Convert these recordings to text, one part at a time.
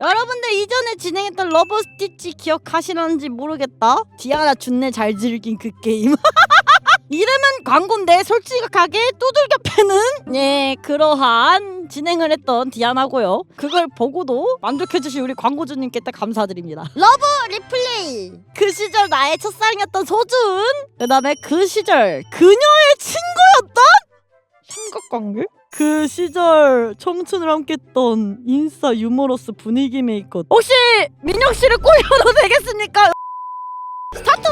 여러분들 이전에 진행했던 러버 스티치 기억하시는지 모르겠다. 디아나 준내 잘 즐긴 그 게임. 이름은 광고인데 솔직하게 두들겨 패는 네 그러한 진행을 했던 디아나고요. 그걸 보고도 만족해주신 우리 광고주님께 딱 감사드립니다. 러브 리플레이 그 시절 나의 첫사랑이었던 소준 그 다음에 그 시절 그녀의 친구였던 삼각관계? 그 시절 청춘을 함께했던 인싸 유머러스 분위기 메이커 혹시 민혁 씨를 꼬셔도 되겠습니까? 스타트!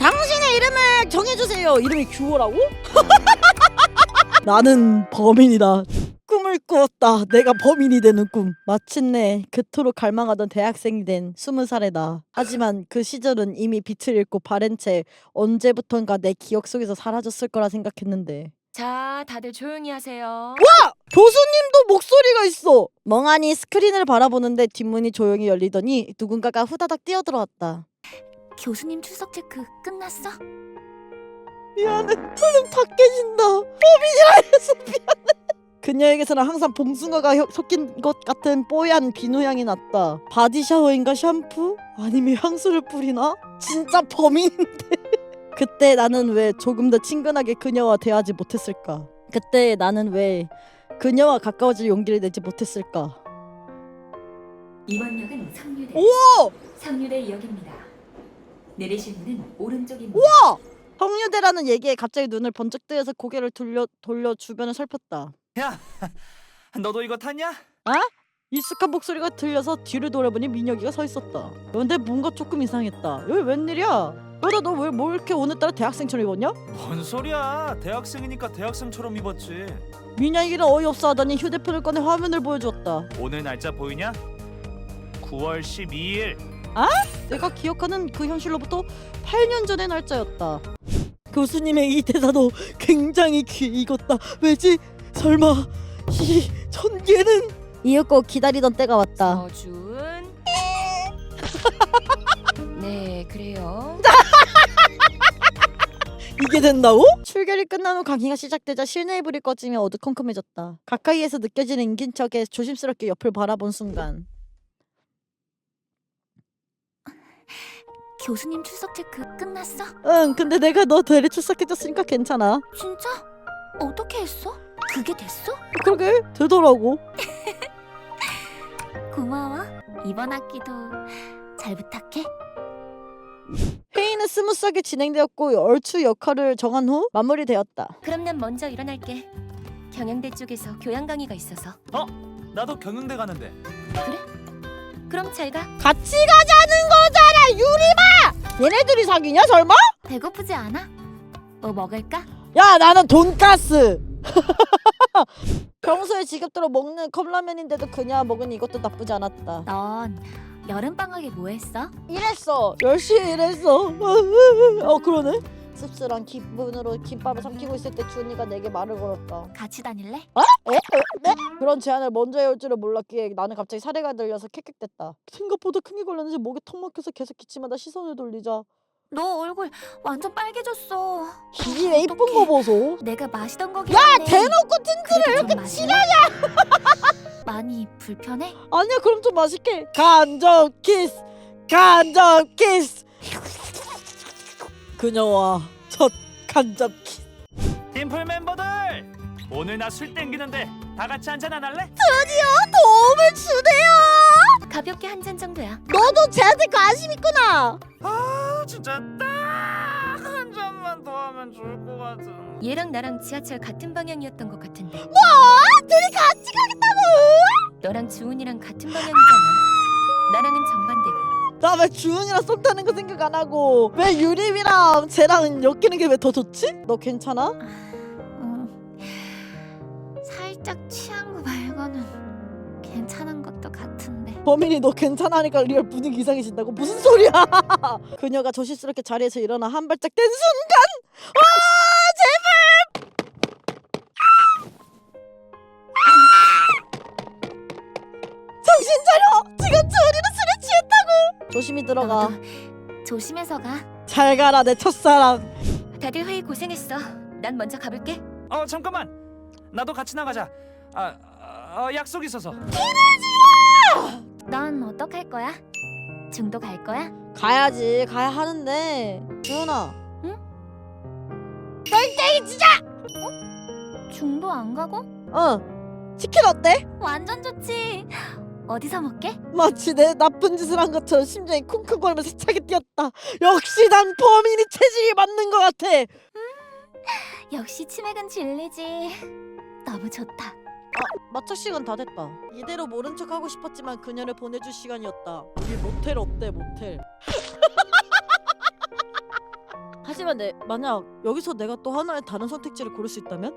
당신의 이름을 정해주세요. 이름이 규호라고? 나는 범인이다. 꿈을 꾸었다. 내가 범인이 되는 꿈. 마침내 그토록 갈망하던 대학생이 된 스무 나. 하지만 그 시절은 이미 빛을 잃고 바랜 채 언제부턴가 내 기억 속에서 사라졌을 거라 생각했는데 자, 다들 조용히 하세요. 교수님도 목소리가 있어. 멍하니 스크린을 바라보는데 뒷문이 조용히 열리더니 누군가가 후다닥 뛰어들어왔다. 교수님 출석 체크 끝났어? 미안해. 흐름 다 깨진다. 범인이라 해서 미안해. 그녀에게서는 항상 봉숭아가 혀- 섞인 것 같은 뽀얀 비누 향이 났다. 바디 샤워인가 샴푸? 아니면 향수를 뿌리나? 진짜 범인인데. 그때 나는 왜 조금 더 친근하게 그녀와 대하지 못했을까? 그때 나는 왜 그녀와 가까워질 용기를 내지 못했을까? 이번 역은 상류대. 오! 상류대 역입니다. 내리실 문은 오른쪽입니다. 성유대라는 얘기에 갑자기 눈을 번쩍 뜨여서 고개를 돌려 돌려 주변을 살폈다. 야, 너도 이거 탔냐? 익숙한 목소리가 들려서 뒤를 돌아보니 민혁이가 서 있었다. 그런데 뭔가 조금 이상했다. 여기 웬일이야? 너다 너왜 뭐 이렇게 오늘따라 대학생처럼 입었냐? 뭔 소리야? 대학생이니까 대학생처럼 입었지. 민혁이는 어이없어 하더니 휴대폰을 꺼내 화면을 보여주었다. 오늘 날짜 보이냐? 9월 12일. 내가 기억하는 그 현실로부터 8년 전의 날짜였다. 교수님의 이 대사도 굉장히 귀 익었다. 왜지? 설마 이 전개는 이윽고 기다리던 때가 왔다. 서준. 네, 그래요. 이게 된다고? 출결이 끝난 후 강의가 시작되자 실내의 불이 꺼지며 어두컴컴해졌다. 가까이에서 느껴지는 인긴척에 조심스럽게 옆을 바라본 순간 교수님 출석 체크 끝났어? 응 근데 내가 너 대리 출석해줬으니까 괜찮아 진짜? 어떻게 했어? 그게 됐어? 그러게 되더라고 고마워. 이번 학기도 잘 부탁해. 회의는 스무스하게 진행되었고 얼추 역할을 정한 후 마무리되었다 그럼 난 먼저 일어날게. 경영대 쪽에서 교양 강의가 있어서. 나도 경영대 가는데. 그럼 잘 가. 같이 가자는 거잖아 유리마 얘네들이 사귀냐 설마? 배고프지 않아? 뭐 먹을까? 야 나는 돈가스 평소에 지겹도록 먹는 컵라면인데도 그냥 먹으니 이것도 나쁘지 않았다 넌 여름 방학에 뭐 했어? 일했어 열심히 일했어 어 그러네 씁쓸한 기분으로 김밥을 삼키고 있을 때 준이가 내게 말을 걸었다 같이 다닐래? 에? 에? 네? 그런 제안을 먼저 해올 줄을 몰랐기에 나는 갑자기 사례가 들려서 킥킥댔다 생각보다 큰게 걸렸는지 목에 턱 막혀서 계속 기침하다 시선을 돌리자 너 얼굴 완전 빨개졌어. 이게 왜 이쁜 거 보소 내가 마시던 거긴 한데 대놓고 틴트를 이렇게 칠하냐? 많이 불편해? 아니야 그럼 좀 맛있게 간접 키스 간접 키스 그녀와 첫 간접 키스 팀플 멤버들. 오늘 나 술 땡기는데 다 같이 한잔 안 할래? 도움을 주네요 가볍게 한 잔 정도야. 너도 쟤한테 관심 있구나 아, 진짜 딱 한 잔만 더 하면 좋을 것 같은. 얘랑 나랑 지하철 같은 방향이었던 것 같은데. 뭐? 둘이 같이 가겠다고 너랑 주은이랑 같은 방향이잖아. 나랑은 정반대고. 나 왜 주은이랑 썸 타는 거 생각 안 하고 왜 유림이랑 쟤랑 엮이는 게 왜 더 좋지? 너 괜찮아? 범인이 너 괜찮아 하니까 리얼 분위기 이상해진다고 무슨 소리야 그녀가 조심스럽게 자리에서 일어나 한 발짝 뗀 순간 와 제발 정신 차려 지금 주은이는 술에 취했다고 조심히 들어가 너도 조심해서 가. 잘 가라 내 첫사랑 다들 회의 고생했어. 난 먼저 가볼게. 어, 잠깐만. 나도 같이 나가자. 아, 아, 아, 약속 있어서. 넌 어떡할 거야? 중도 갈 거야? 가야지 가야 하는데 주은아 중도 안 가고? 어 치킨 어때? 완전 좋지. 어디서 먹게? 마치 내 나쁜 짓을 한 것처럼 심장이 쿵쿵거리면서 차게 뛰었다 역시 난 범인이 체질이 맞는 것 같아 역시 치맥은 진리지. 너무 좋다. 마차 시간 다 됐다. 이대로 모른 척 하고 싶었지만 그녀를 보내줄 시간이었다. 우리 모텔 어때 모텔? 하지만 내 만약 여기서 내가 또 하나의 다른 선택지를 고를 수 있다면?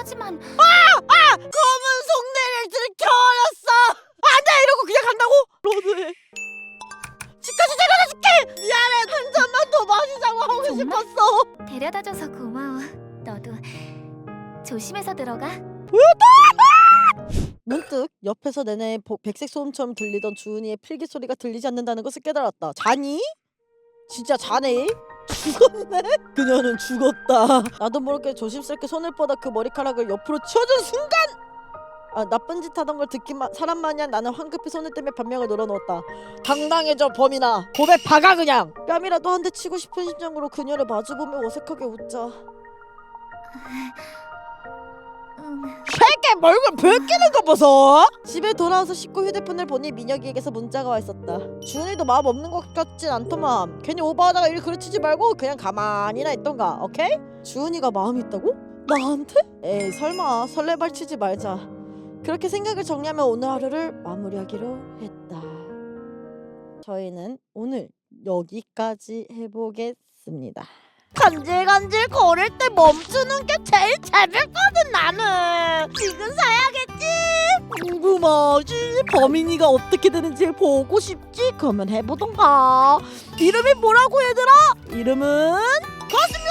하지만 검은 속내를 들켜버렸어! 안돼 이러고 그냥 간다고? 로드해. 집까지 싶었어 데려다줘서 고마워. 너도 조심해서 들어가. 문득 옆에서 내내 보- 백색 소음처럼 들리던 주은이의 필기 소리가 들리지 않는다는 것을 깨달았다 자니? 진짜 자네? 죽었네? 그녀는 죽었다 나도 모르게 조심스럽게 손을 뻗어 그 머리카락을 옆으로 치워준 순간 아, 나쁜 짓 하던 걸 듣기만 사람 마냥 나는 황급히 손을 떼며 변명을 늘어놓았다 당당해져 범인아 고백 박아 그냥 뺨이라도 한 대 치고 싶은 심정으로 그녀를 마주보며 어색하게 웃자 응. 새끼 얼굴 벗기는 거 보소 집에 돌아와서 씻고 휴대폰을 보니 민혁이에게서 문자가 와 있었다 주은이도 마음 없는 것 같진 않더만 괜히 오버하다가 일 그르치지 말고 그냥 가만히나 있던가 오케이? 주은이가 마음이 있다고? 나한테? 에이 설마 설레발 치지 말자 그렇게 생각을 정리하며 오늘 하루를 마무리하기로 했다. 저희는 오늘 여기까지 해보겠습니다. 간질간질 거릴 때 멈추는 게 제일 재밌거든 나는. 지금 사야겠지? 궁금하지? 범인이가 어떻게 되는지 보고 싶지? 그러면 해보던가. 이름이 뭐라고 얘들아? 이름은? 거슴